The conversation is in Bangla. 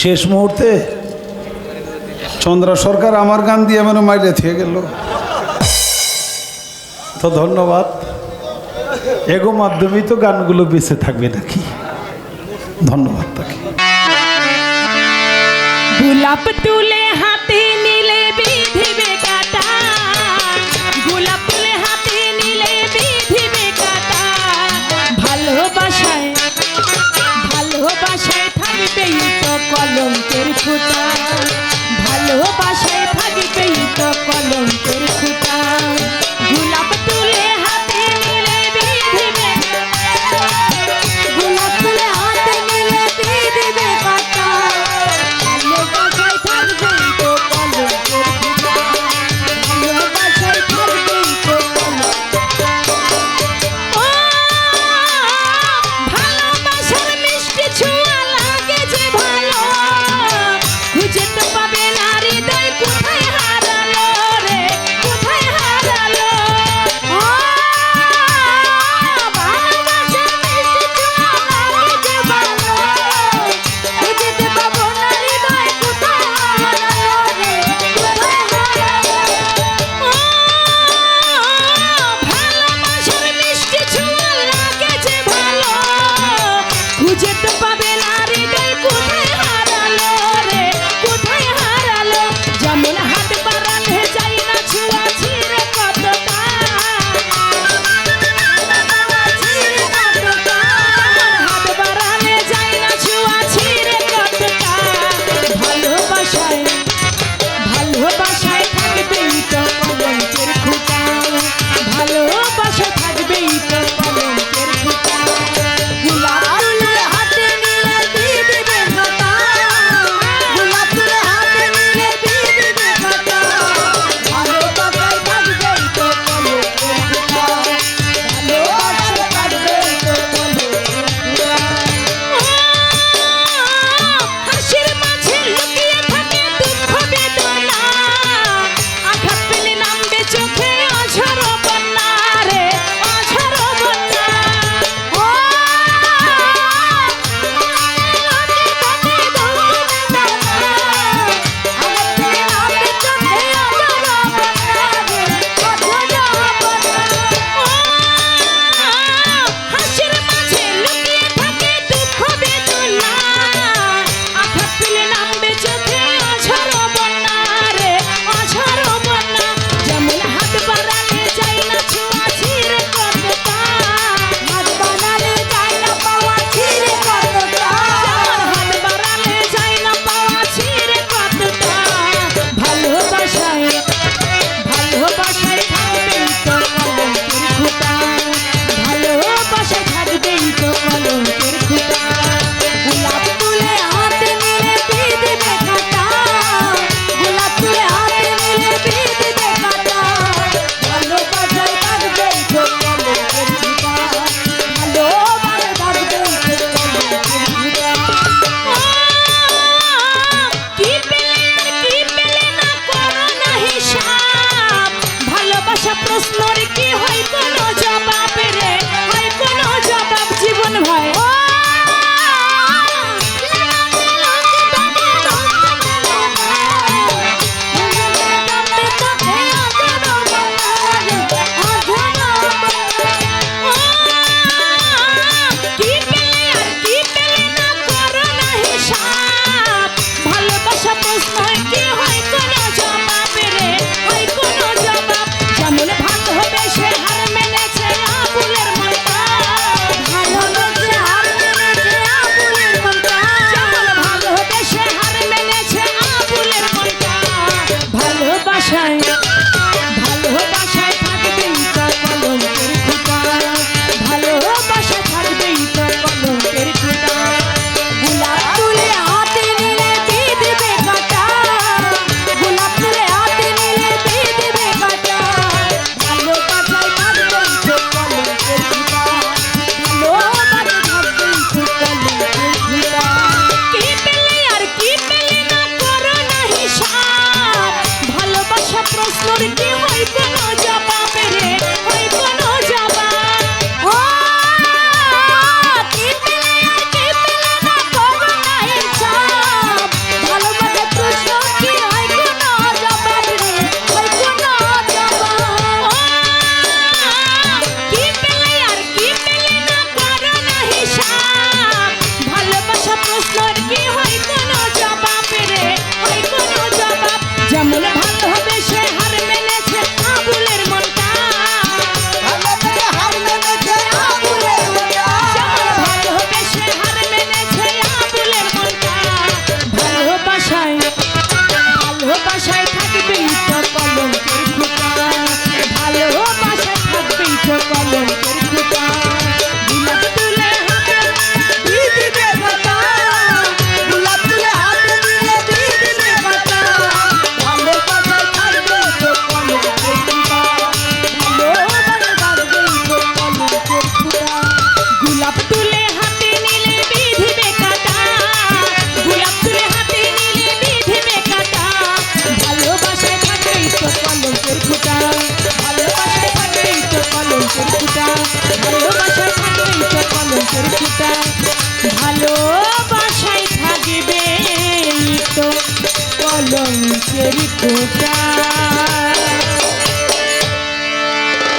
শেষ মুহূর্তে চন্দ্রা সরকার আমার গান দিয়ে মানে মাইলে থেকে গেল। তো ধন্যবাদ। এগো মাধ্যমেই তো গানগুলো বেঁচে থাকবে নাকি? ধন্যবাদ তাকে। গোলাপ কোথায়